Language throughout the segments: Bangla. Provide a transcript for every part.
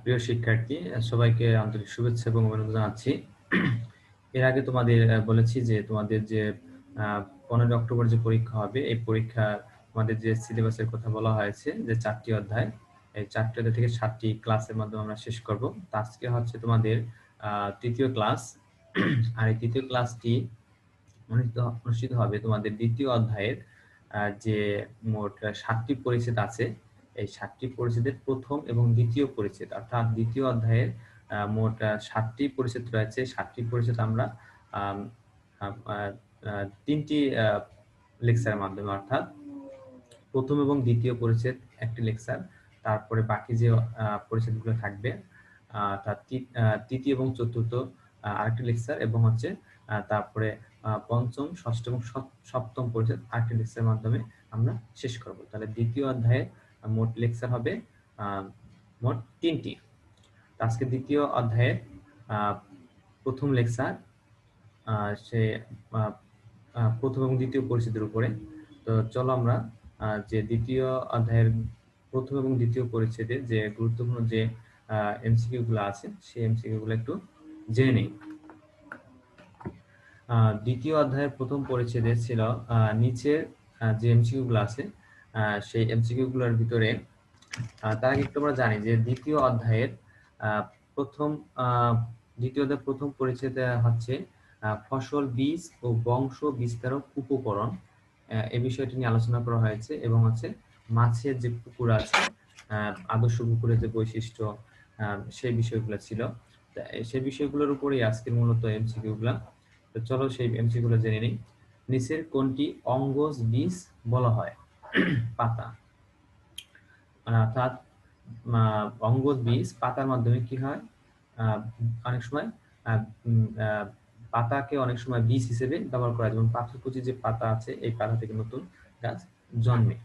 প্রিয় শিক্ষার্থী, সবাইকে আন্তরিক শুভেচ্ছা এবং অভিনন্দন জানাচ্ছি। এর আগে তোমাদের বলেছি যে তোমাদের যে পনেরোই অক্টোবর যে পরীক্ষা হবে, এই পরীক্ষা আমাদের যে সিলেবাসের কথা বলা হয়েছে, যে চারটি অধ্যায়, এই চারটি অধ্যায় থেকে সাতটি ক্লাসের মাধ্যমে আমরা শেষ করব। আজকে হচ্ছে তোমাদের তৃতীয় ক্লাস আর এই তৃতীয় ক্লাসটি অনুষ্ঠিত অনুষ্ঠিত হবে তোমাদের দ্বিতীয় অধ্যায়ের যে মোট সাতটি পরিচ্ছেদ আছে এই সাতটি পরিচ্ছেদের প্রথম এবং দ্বিতীয় পরিচ্ছেদ অর্থাৎ দ্বিতীয় অধ্যায়ের মোট সাতটি পরিচ্ছেদ রয়েছে। সাতটি পরিচ্ছেদ আমরা তিনটি লেকচারের মাধ্যমে অর্থাৎ প্রথম এবং দ্বিতীয় পরিচ্ছেদ একটি লেকচার তারপরে বাকি যে পরিচ্ছেদগুলো থাকবে আহ, তৃতীয় এবং চতুর্থ আরেকটি লেকচার এবং হচ্ছে তারপরে পঞ্চম ষষ্ঠ এবং সপ্তম পরিচ্ছেদ আরেকটি লেকচারের মাধ্যমে আমরা শেষ করব। তাহলে দ্বিতীয় অধ্যায়ে মোট লেকচার হবে মোট তিনটি। আজকে দ্বিতীয় অধ্যায়ের প্রথম লেকচার সে প্রথম এবং দ্বিতীয় পরিস্থিতির উপরে। তো চলো আমরা যে দ্বিতীয় অধ্যায়ের প্রথম এবং দ্বিতীয় পরিচ্ছেদে যে গুরুত্বপূর্ণ যে এমসিকিউ গুলো আছে, সেই এমসিকিউ গুলো একটু জেনে নেই। দ্বিতীয় অধ্যায়ের প্রথম পরিচ্ছেদে ছিল নিচের যে এমসিকিউ গুলো আছে সেই এমসিকিউ গুলোর ভিতরে তার আগে একটু আমরা জানি যে দ্বিতীয় অধ্যায়ের প্রথম দ্বিতীয় অধ্যায়ের প্রথম পরিচ্ছেদে হচ্ছে ফসল বীজ ও বংশ বিস্তারক উপকরণ এই বিষয়টি নিয়ে আলোচনা করা হয়েছে এবং হচ্ছে মাছের যে পুকুর আছে আদর্শ পুকুরের যে বৈশিষ্ট্য সেই বিষয়গুলো ছিল। সেই বিষয়গুলোর উপরেই আজকের মূলত এমসিকিউ গুলা। তো চলো সেই এমসিকিউ গুলো জেনে নিই। নিচের কোনটি অঙ্গজ বীজ বলা হয়? পাতা। মানে অর্থাৎ অঙ্গজ বীজ পাতার মাধ্যমে কি হয়? অনেক সময় পাতাকে অনেক সময় বীজ হিসেবে ব্যবহার করা যেমন পাথরকুচি যে পাতা আছে, এই পাতা থেকে নতুন গাছ জন্মে।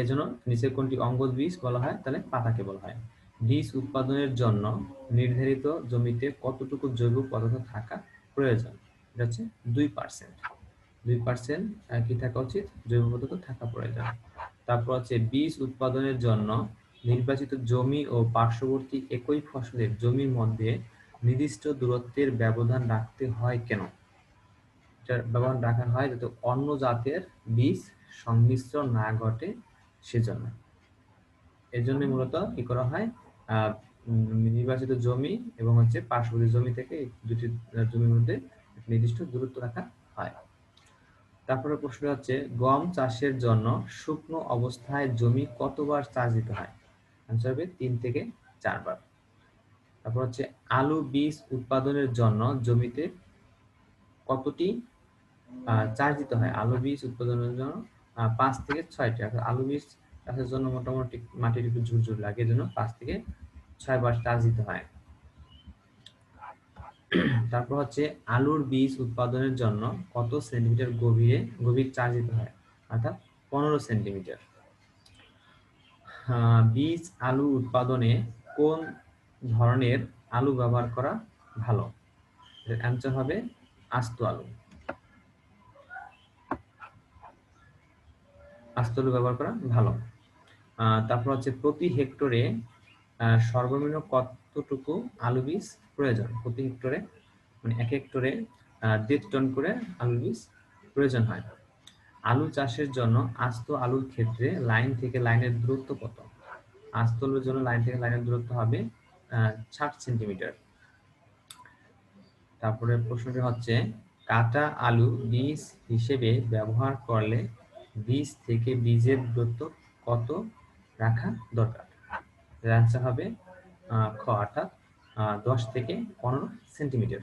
এই জন্য নিচের কোনটি অঙ্গজ বীজ বলা হয়, তাহলে পাতাকে বলা হয়। বীজ উৎপাদনের জন্য নির্ধারিত জমিতে কতটুকু জৈব পদার্থ থাকা প্রয়োজন? এটা হচ্ছে দুই পার্সেন্ট দুই পার্সেন্ট কি থাকা উচিত? জৈব পদার্থ থাকা প্রয়োজন তারপর হচ্ছে বীজ উৎপাদনের জন্য নির্বাচিত জমি ও পার্শ্ববর্তী একই ফসলের জমির মধ্যে নির্দিষ্ট দূরত্বের ব্যবধান রাখতে হয় কেন? ব্যবধান রাখা হয় যাতে অন্য জাতের বীজ সংমিশ্রণ না ঘটে সেজন্য। এই জন্য মূলত কি করা হয়? নির্বাচিত জমি এবং হচ্ছে পার্শ্ববর্তী জমি থেকে দুটি জমির মধ্যে নির্দিষ্ট দূরত্ব রাখা হয়। তারপরে প্রশ্ন হচ্ছে, গম চাষের জন্য শুকনো অবস্থায় জমি কতবার চাষ দিতে হয়? আনসার হবে তিন থেকে চারবার। তারপর হচ্ছে, আলু বীজ উৎপাদনের জন্য জমিতে কতটি চাষ দিতে হয়? আলু বীজ উৎপাদনের জন্য পাঁচ থেকে ছয়টি। অর্থাৎ আলু বীজ চাষের জন্য মোটামুটি মাটির একটু ঝুরঝুর লাগে জন্য পাঁচ থেকে ছয় বার চাষ দিতে হয়। তারপর হচ্ছে আলুর বীজ উৎপাদনের জন্য কত সেন্টিমিটার গভীরে গভীর চাষ দিতে হয়? অর্থাৎ পনেরো সেন্টিমিটার। বীজ, আলু উৎপাদনে কোন ধরনের আলু ব্যবহার করা ভালো? অ্যান্সার হবে আস্ত আলু। আস্ত আলু ব্যবহার করা ভালো। তারপর হচ্ছে প্রতি হেক্টরে সর্বনিম্ন কতটুকু আলু বীজ প্রয়োজন। প্রতি হেক্টরে মানে এক হেক্টরে দেড় টন করে আলু বীজ প্রয়োজন হয়। আলু চাষের জন্য আস্ত আলুর ক্ষেত্রে লাইন থেকে লাইনের দূরত্ব কত? আস্ত আলুর জন্য লাইন থেকে লাইনের দূরত্ব হবে ষাট সেন্টিমিটার। তারপরে প্রশ্নটি হচ্ছে, কাটা আলু বীজ হিসেবে ব্যবহার করলে বীজ থেকে বীজের দূরত্ব কত রাখা দরকার? হবে খ অর্থাৎ দশ থেকে পনেরো সেন্টিমিটার।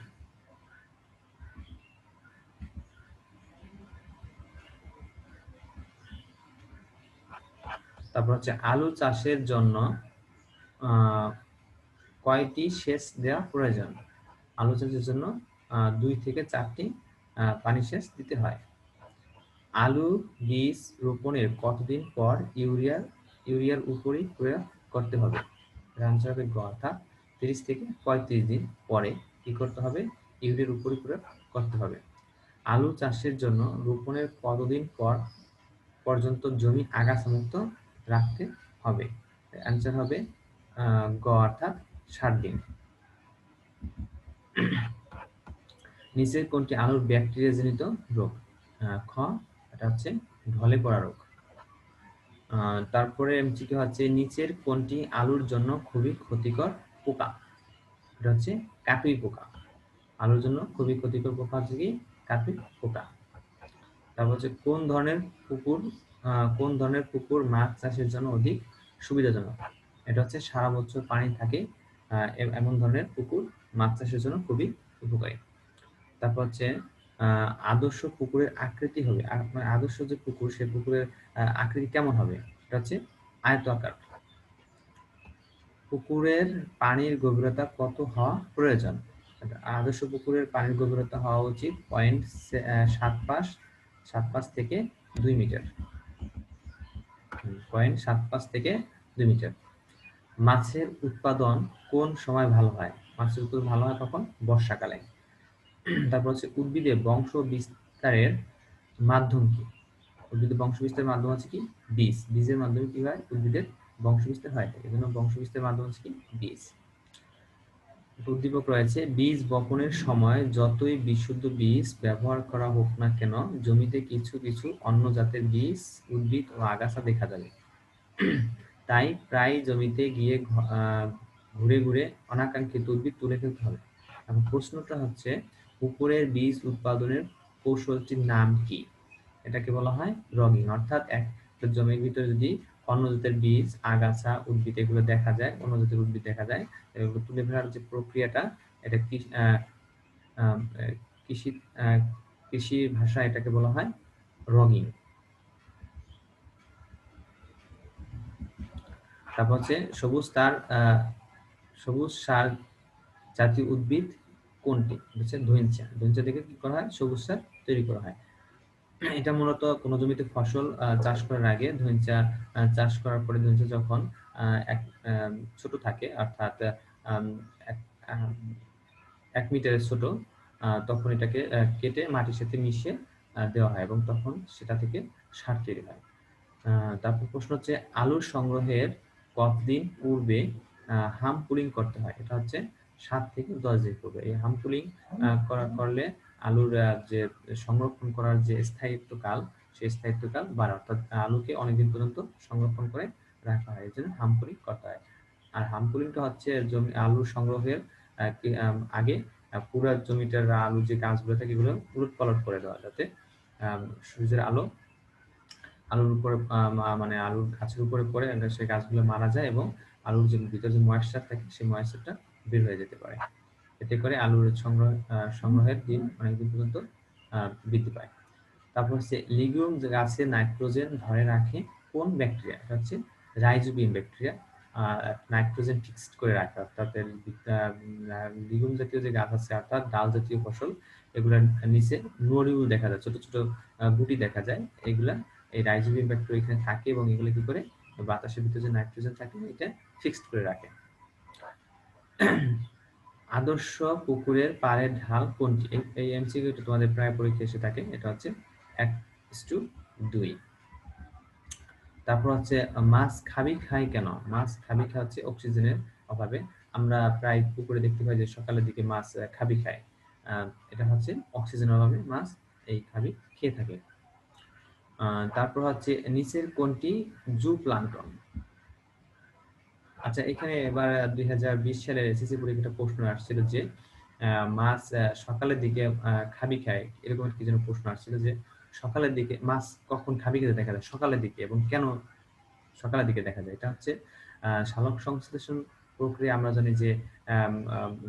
তারপর হচ্ছে, আলু চাষের জন্য কয়টি সেচ দেওয়া প্রয়োজন? আলু চাষের জন্য দুই থেকে চারটি পানি সেচ দিতে হয়। আলু বীজ রোপণের কতদিন পর ইউরিয়া ইউরিয়ার উপরই প্রয়োগ করতে হবে? আনসার হবে গ অর্থাৎ তিরিশ থেকে পঁয়ত্রিশ দিন পরে কি করতে হবে? ইউরিয়ার প্রয়োগ করতে হবে। আলু চাষের জন্য রোপণের কতদিন পর পর্যন্ত জমি আগাছামুক্ত রাখতে হবে? অ্যান্সার হবে গ, অর্থাৎ ষাট দিন। নিচের কোনটি? আলুর ব্যাকটেরিয়া জনিত রোগ খ, এটা হচ্ছে ঢলে পড়া রোগ। তারপরে এমসিকিউ হচ্ছে নিচের কোনটি আলুর জন্য খুবই ক্ষতিকর পোকা? এটা হচ্ছে কাটুই পোকা। আলুর জন্য খুবই ক্ষতিকর পোকা হচ্ছে কি? কাটুই পোকা। তারপর হচ্ছে কোন ধরনের পুকুর কোন ধরনের পুকুর মাছ চাষের জন্য অধিক সুবিধাজনক? এটা হচ্ছে সারা বছর পানি থাকে এমন ধরনের পুকুর মাছ চাষের জন্য খুবই উপকারী। তারপর হচ্ছে আদর্শ পুকুরের আকৃতি হবে। মানে আদর্শ যে পুকুর সেই পুকুরের আকৃতি কেমন হবে? এটা হচ্ছে আয়তাকার। পুকুরের পানির গভীরতা কত হওয়া প্রয়োজন? আদর্শ পুকুরের পানির গভীরতা হওয়া উচিত পয়েন্ট সাত পাঁচ সাত পাঁচ থেকে দুই মিটার। পয়েন্ট সাত পাঁচ থেকে দুই মিটার। মাছের উৎপাদন কোন সময় ভালো হয়? মাছের উৎপাদন ভালো হয় কখন? বর্ষাকালে। তারপর হচ্ছে উদ্ভিদে বংশ বিস্তারের মাধ্যম কি? উদ্ভিদের বংশ বিস্তারের মাধ্যম হচ্ছে কি? বীজ। বীজের মাধ্যমে কি হয়? উদ্ভিদের বংশ বিস্তার হয়। এই জন্য বংশ বিস্তারের মাধ্যম হচ্ছে কি? বীজ। উদ্দীপক রয়েছে, বীজ বপনের সময় যতই বিশুদ্ধ বীজ ব্যবহার করা হোক না কেন, জমিতে কিছু কিছু অন্য জাতের বীজ, উদ্ভিদ ও আগাছা দেখা যাবে। তাই প্রায় জমিতে গিয়ে ঘুরে ঘুরে অনাকাঙ্ক্ষিত উদ্ভিদ তুলে ফেলতে হবে। এখন প্রশ্নটা হচ্ছে পুকুরের বীজ উৎপাদনের কৌশলটির নাম কি? এটাকে বলা হয় রগিং অর্থাৎ এক জমির ভিতরে যদি অন্য জাতের বীজ আগাছা উদ্ভিদ এগুলো দেখা যায় অন্য জাতের উদ্ভিদ দেখা যায় এগুলো তুলে ফেলার যে প্রক্রিয়াটা এটা কৃষি আহ, আহ, কৃষি ভাষা এটাকে বলা হয় রগিং তারপর হচ্ছে সবুজ তার সবুজ সার জাতীয় উদ্ভিদ কোনটি? হচ্ছে ধৈঞ্চা ধৈঞ্চা থেকে কি করা হয়? সবুজ সার তৈরি করা হয়। এটা মূলত কোনো জমিতে ফসল চাষ করার আগে আহ, চাষ করার পরে ধৈঞ্চা যখন এক ছোট থাকে অর্থাৎ এক মিটারের ছোট তখন এটাকে কেটে মাটির সাথে মিশিয়ে দেওয়া হয় এবং তখন সেটা থেকে সার তৈরি হয়। তারপর প্রশ্ন হচ্ছে আলুর সংগ্রহের কতদিন পূর্বে হাম পুলিং করতে হয়? এটা হচ্ছে সাত থেকে দশ দিন পূর্বে। এই হাম পুলিং করলে আলুর যে সংরক্ষণ করার যে স্থায়িত্ব কাল সেই স্থায়িত্ব কাল বাড়ে। অর্থাৎ আলুকে অনেকদিন পর্যন্ত সংরক্ষণ করে রাখা হয়। এই জন্য হাম পুলিং করতে হয়। আর হাম পুলিংটা হচ্ছে জমি আলুর সংগ্রহের আগে পুরো জমিটার আলুর যে গাছগুলো থাকে, এগুলো উলট পালট করে দেওয়া যাতে সূর্যের আলো আলুর উপরে মানে আলুর গাছের উপরে পড়ে সেই গাছগুলো মারা যায় এবং আলুর যে ভিতরে যে ময়েশ্চার থাকে, সেই ময়েশ্চারটা বের হয়ে যেতে পারে। এতে করে আলুর সংগ্রহ সংগ্রহের দিন অনেকদিন পর্যন্ত বৃদ্ধি পায়। তারপর হচ্ছে লিগুম গাছে নাইট্রোজেন ধরে রাখে, কোন ব্যাকটেরিয়া এটা হচ্ছে রাইজোবিয়াম ব্যাকটেরিয়া নাইট্রোজেন ফিক্সড করে রাখে। অর্থাৎ লিগুম জাতীয় যে গাছ আছে, অর্থাৎ ডাল জাতীয় ফসল, এগুলোর নিচে নোডিউল দেখা যায়, ছোট ছোট গুটি দেখা যায়। এগুলা, এই রাইজোবিয়াম ব্যাকটেরিয়া এখানে থাকে এবং এগুলো কি করে? বাতাসের ভিতরে যে নাইট্রোজেন থাকে, এটা ফিক্সড করে রাখে। আদর্শ পুকুরের পাড়ের ঢাল কোনটি? এই- এমসিকিউটা তোমাদের প্রায় পরীক্ষা এসে থাকে। এটা হচ্ছে এক টু দুই। তারপর হচ্ছে, মাছ খাবি খায় কেন? মাছ খাবি খায় হচ্ছে অক্সিজেনের অভাবে। আমরা প্রায় পুকুরে দেখতে পাই যে সকালের দিকে মাছ খাবি, খায়। এটা হচ্ছে অক্সিজেনের অভাবে মাছ এই খাবি, খেয়ে থাকে। তারপর হচ্ছে নিচের কোনটি? Zooplankton. আচ্ছা এখানে এবার দুই হাজার বিশ সালের এসএসসি পরীক্ষাটা প্রশ্ন আসছিল যে মাছ সকালের দিকে খাবি খায় এরকম কি যেন প্রশ্ন আসছিল যে সকালের দিকে মাছ কখন খাবি খেতে দেখা যায়? সকালের দিকে এবং কেন সকালের দিকে দেখা যায়? এটা হচ্ছে শালক সংশ্লেষণ প্রক্রিয়া আমরা জানি যে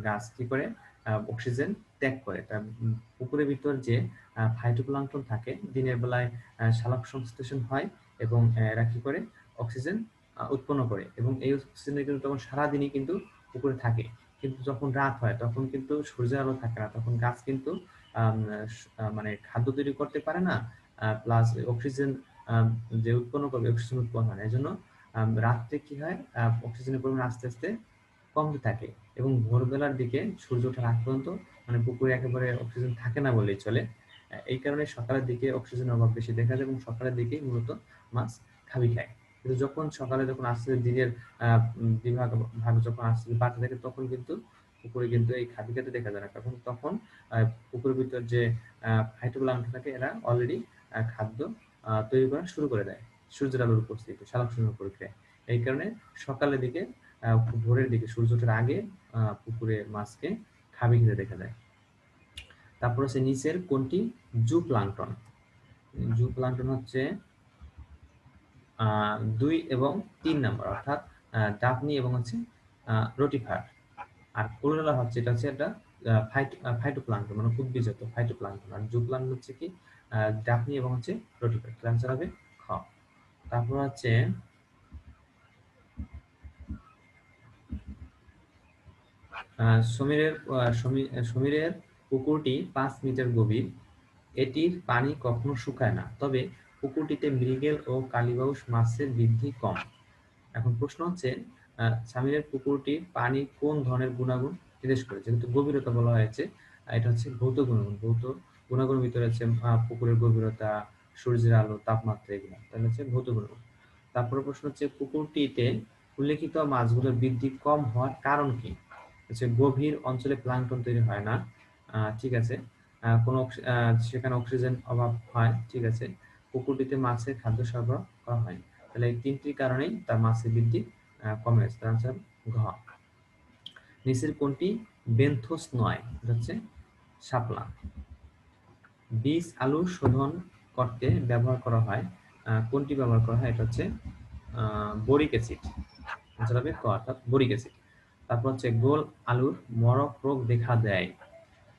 গাছ কি করে? অক্সিজেন ত্যাগ করে। তা উম, পুকুরের ভিতর যে ফাইটোপ্লাঙ্কটন থাকে দিনের বেলায় শালক সংশ্লেষণ হয় এবং এরা কি করে? অক্সিজেন উৎপন্ন করে এবং এই অক্সিজেনের কিন্তু তখন সারাদিনই কিন্তু পুকুরে থাকে। কিন্তু যখন রাত হয়, তখন কিন্তু সূর্যের আলো থাকে না। তখন গাছ কিন্তু মানে খাদ্য তৈরি করতে পারে না প্লাস অক্সিজেন যে উৎপন্ন করবে অক্সিজেন উৎপন্ন হয় না। এই জন্য রাত্রে কি হয় অক্সিজেনের পরিমাণ আস্তে আস্তে কমতে থাকে এবং ভোরবেলার দিকে সূর্য ওঠার আগ পর্যন্ত মানে পুকুরে একেবারে অক্সিজেন থাকে না বললেই চলে। এই কারণে সকালের দিকে অক্সিজেনের অভাব বেশি দেখা যায় এবং সকালের দিকেই মূলত মাছ খাবি খায়। কিন্তু যখন সকালে যখন আসছে, দিনের বিভাগ ভাগ যখন আসছে, বাড়তে থাকে, তখন কিন্তু পুকুরে কিন্তু এই খাবি খেতে দেখা যায় না। কারণ তখন পুকুরের ভিতর যে ফাইটোপ্লাঙ্কটন থাকে, এরা অলরেডি খাদ্য তৈরি করা শুরু করে দেয়। সূর্যের আলোর উপস্থিতিতে সালোকসংশ্লেষণ প্রক্রিয়ায়। এই কারণে সকালের দিকে ভোরের দিকে, সূর্য ওঠার আগে পুকুরে মাছকে খাবি খেতে দেখা যায়। তারপর হচ্ছে নিচের কোনটি? জু প্লাঙ্কটন জু প্লাঙ্কটন হচ্ছে দুই এবং তিন নম্বর, অর্থাৎ ডাফনি এবং হচ্ছে রোটিফার আর কোরোলা হচ্ছে, এটা হচ্ছে একটা ফাইটোপ্লাঙ্কটন মানে উদ্ভিদজাত ফাইটোপ্লাঙ্কটন আর জু প্লাঙ্কটন হচ্ছে কি ডাফনি এবং হচ্ছে রোটিফার অ্যান্সার হবে খ। তারপর হচ্ছে সমীরের সমীরের পুকুরটি পাঁচ মিটার গভীর। এটির পানি কখনো শুকায় না। তবে পুকুরটিতে মৃগেল ও কালীবাউস মাছের বৃদ্ধি কম। এখন প্রশ্ন হচ্ছে সামিরের পুকুরটির পানি কোন ধরনের গুণাগুণ নির্দেশ করে? যেহেতু গভীরতা বলা হয়েছে এটা হচ্ছে ভৌত গুণাগুণ। ভৌত গুণাগুণের ভিতরে আহ, পুকুরের গভীরতা সূর্যের আলো তাপমাত্রা এগুলো। তাহলে হচ্ছে ভৌত গুণাগুণ। তারপরে প্রশ্ন হচ্ছে পুকুরটিতে উল্লেখিত মাছগুলোর বৃদ্ধি কম হওয়ার কারণ কি? হচ্ছে গভীর অঞ্চলে প্লাঙ্কটন তৈরি হয় না। ঠিক আছে। কোনো সেখানে অক্সিজেন অভাব হয় ঠিক আছে। পুকুরটিতে মাছের খাদ্য সরবরাহ করা হয়। তাহলে এই তিনটি কারণেই তার মাছের বৃদ্ধি কমে গেছে তার আনসার ঘ। নিচের কোনটি বেন্থোস নয়, এটা হচ্ছে শাপলা। বীজ আলু শোধন করতে ব্যবহার করা হয় কোনটি ব্যবহার করা হয়? এটা হচ্ছে বরিক অ্যাসিড। আনসার হবে ক, অর্থাৎ বরিক অ্যাসিড। তারপর হচ্ছে গোল আলুর মরক রোগ দেখা দেয়।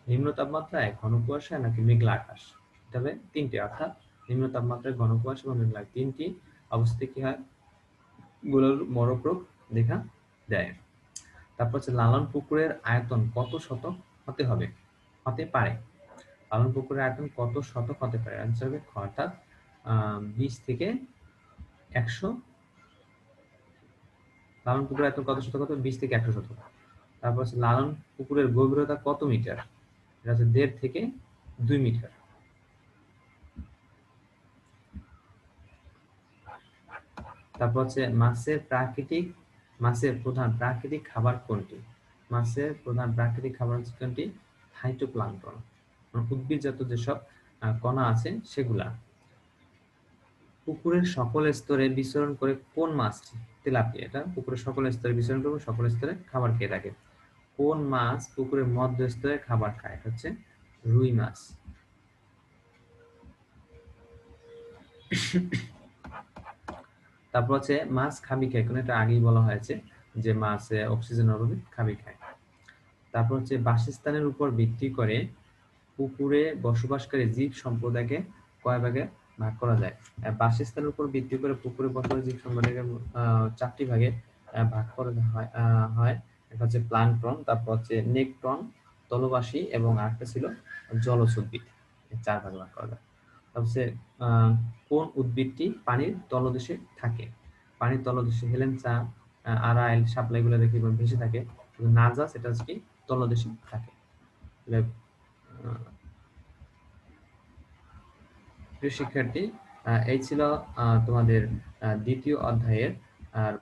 নিম্ন তাপমাত্রায় ঘন কুয়াশা নাকি মেঘলা আকাশ? তবে তিনটি, অর্থাৎ নিম্ন তাপমাত্রায় ঘন কুয়াশা এবং মেঘলা। তিনটি অবস্থাতে কি হয়? গোলার মরক রোগ দেখা দেয়। তারপর হচ্ছে লালন পুকুরের আয়তন কত শতক হতে হবে? হতে পারে। লালন পুকুরের আয়তন কত শতক হতে পারে? আনসার হবে খ। অর্থাৎ বিশ থেকে একশো। লালন পুকুরের আয়তন কত শতক হতে বিশ থেকে একশো শতক। তারপর হচ্ছে লালন পুকুরের গভীরতা কত মিটার? এটা হচ্ছে দেড় থেকে দুই মিটার। তারপর হচ্ছে মাছের প্রাকৃতিক, মাছের প্রধান প্রাকৃতিক খাবার কোনটি? মাছের প্রধান প্রাকৃতিক খাবার হচ্ছে কোনটি? ফাইটোপ্লাঙ্কটন মানে উদ্ভিদজাত যেসব কণা আছে সেগুলা। পুকুরের সকল স্তরে বিচরণ করে কোন মাছটি তেলাপিয়া এটা পুকুরের সকল স্তরে বিচরণ করে সকল স্তরে খাবার খেয়ে থাকে। কোন মাছ পুকুরের মধ্য স্তরে খাবার খায়? এটা হচ্ছে রুই মাছ। তারপর হচ্ছে মাছ খাবি খায়। কোন এটা আগেই বলা হয়েছে যে মাছ অক্সিজেনের অভাবে খাবি খায়। তারপর হচ্ছে বাসস্থানের উপর ভিত্তি করে পুকুরে বসবাসকারী জীব সম্প্রদায়কে কয় ভাগে ভাগ করা যায়? বাসস্থানের উপর ভিত্তি করে পুকুরে বসবাস জীব সম্প্রদায়কে চারটি ভাগে ভাগ করা হয় হয়। একটা হচ্ছে প্লান্টন তারপর হচ্ছে নেকটন তলবাসী এবং আরেকটা ছিল এই চার ভাগে ভাগ করা যায়। হচ্ছে কোন উদ্ভিদটি পানির তলদেশে থাকে? পানির তলদেশে হেলেঞ্চা আড়াইল শাপলা এগুলো দেখে ভেসে থাকে। নাজা, সেটা হচ্ছে কি তলদেশে থাকে। প্রিয় শিক্ষার্থী এই ছিল তোমাদের দ্বিতীয় অধ্যায়ের, আর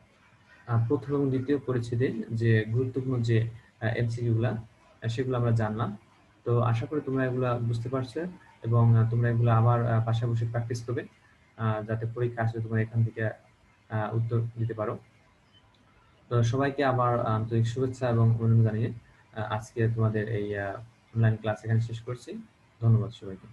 প্রথম এবং দ্বিতীয় পরিচ্ছেদে যে গুরুত্বপূর্ণ যে এমসিকিউ গুলা, সেগুলো আমরা জানলাম। তো আশা করি তোমরা এগুলা বুঝতে পারছ। এবং তোমরা এগুলো আবার পাশাপাশি প্র্যাকটিস করবে যাতে পরীক্ষা আসলে তোমরা এখান থেকে উত্তর দিতে পারো। তো সবাইকে আবার আন্তরিক শুভেচ্ছা এবং অভিনন্দন জানিয়ে আজকে তোমাদের এই অনলাইন ক্লাস এখানে শেষ করছি। ধন্যবাদ সবাইকে।